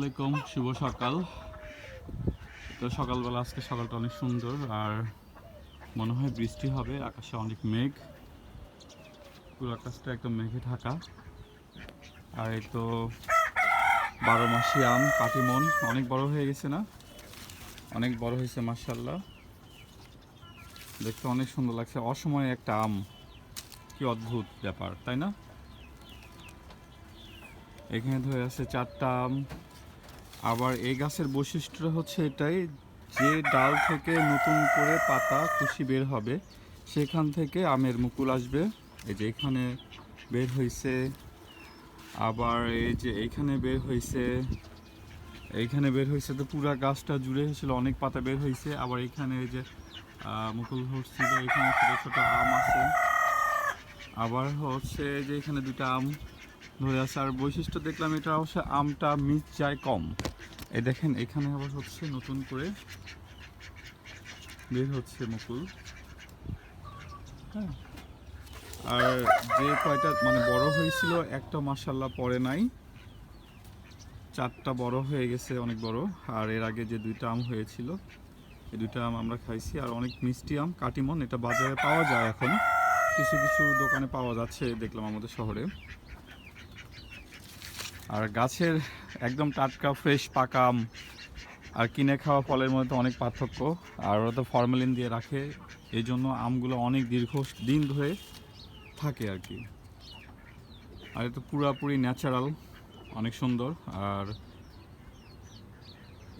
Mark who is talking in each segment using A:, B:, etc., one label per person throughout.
A: আলাইকুম, শুভ সকাল। তো সকালবেলা আজকে সকালটা অনেক সুন্দর, আর মনে হয় বৃষ্টি হবে, আকাশে অনেক মেঘ। পুরো আকাশটা একদম মেঘে ঢাকা। আর এই তো বারো মাসি আম কাটিমন অনেক বড় হয়ে গেছে না? অনেক বড় হয়েছে মার্শাল্লাহ দেখতে অনেক সুন্দর লাগছে, অসময়ে একটা আম। কি অদ্ভুত ব্যাপার, তাই না? এখানে ধরে আছে চারটা আম আবার এই গাছের বৈশিষ্ট্য হচ্ছে এটাই, যে ডাল থেকে নতুন করে পাতা কুশি বের হবে, সেখান থেকে আমের মুকুল আসবে। এই যে এখানে বের হয়েছে আবার এই যে এইখানে বের হয়েছে এইখানে বের হয়েছে তো পুরা গাছটা জুড়ে হয়েছিল অনেক পাতা বের হয়েছে আবার এখানে এই যে মুকুল ধরছিল এখানে ছোটো ছোটো আম আছে। আবার হচ্ছে যে এখানে দুটো আম ধরে আছে। আর বৈশিষ্ট্য দেখলাম এটা অবশ্য আমটা মিস যায় কম। এ দেখেন, এখানে আবার হচ্ছে নতুন করে বের হচ্ছে মুকুল। হ্যাঁ। আর যে কয়টা মানে বড় হয়েছিল, একটা মাসাল্লাহ পরে নাই। চারটা বড় হয়ে গেছে, অনেক বড়। আর এর আগে যে দুইটা আম হয়েছিল, এই দুইটা আম আমরা খাইছি। আর অনেক মিষ্টি আম, কাটিমন, এটা বাজারে পাওয়া যায় এখন। কিছু কিছু দোকানে পাওয়া যাচ্ছে, দেখলাম আমাদের শহরে। আর গাছের একদম টাটকা ফ্রেশ পাকা আম আর কিনে খাওয়া ফলের মধ্যে অনেক পার্থক্য। আর ওরা তো ফরমালিন দিয়ে রাখে, এই জন্য আমগুলো অনেক দীর্ঘ দিন ধরে থাকে আর কি। আর এটা পুরাপুরি ন্যাচারাল অনেক সুন্দর। আর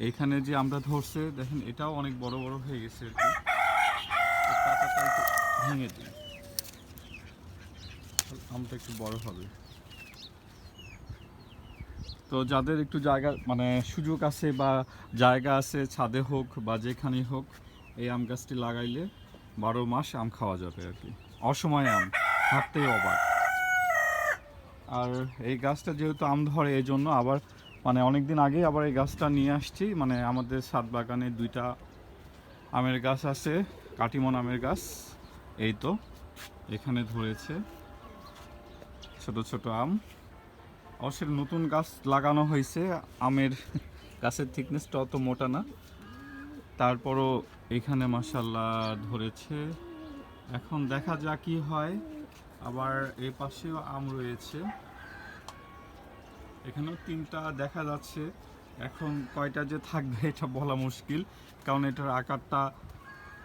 A: এইখানে যে আমরা ধরছে, দেখেন, এটাও অনেক বড় বড় হয়ে গেছে আর কি। ভেঙে দিই। আমটা একটু বড় হবে। তো যাদের একটু জায়গা মানে সুযোগ আছে বা জায়গা আছে, ছাদে হোক বা যেখানেই হোক, এই আম গাছটি লাগাইলে বারো মাস আম খাওয়া যাবে আর কি। অসময়ে আম ভাবতেই অবাক। আর এই গাছটা যেহেতু আম ধরে এই জন্য আবার মানে অনেক দিন আগে আবার এই গাছটা নিয়ে আসছি। মানে আমাদের ছাদ বাগানে দুইটা আমের গাছ আছে, কাটিমন আমের গাছ, এই তো, এখানে ধরেছে ছোট ছোট আম। অবশ্যই নতুন গাছ লাগানো হয়েছে। আমের গাছের থিকনেসটা অত মোটা না। তারপরও এখানে মাসাল্লাহ ধরেছে। এখন দেখা যাক কি হয়। আবার এই পাশেও আম রয়েছে। এখানেও তিনটা দেখা যাচ্ছে। এখন কয়টা যে থাকবে এটা বলা মুশকিল। কারণ এটার আকারটা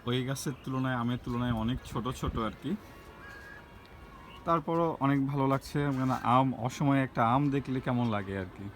A: ওই গাছের তুলনায়, আমের তুলনায় অনেক ছোট ছোট আর কি। তারপরও অনেক ভালো লাগছে। মানে আম অসময়ে একটা আম দেখলে কেমন লাগে আর কি।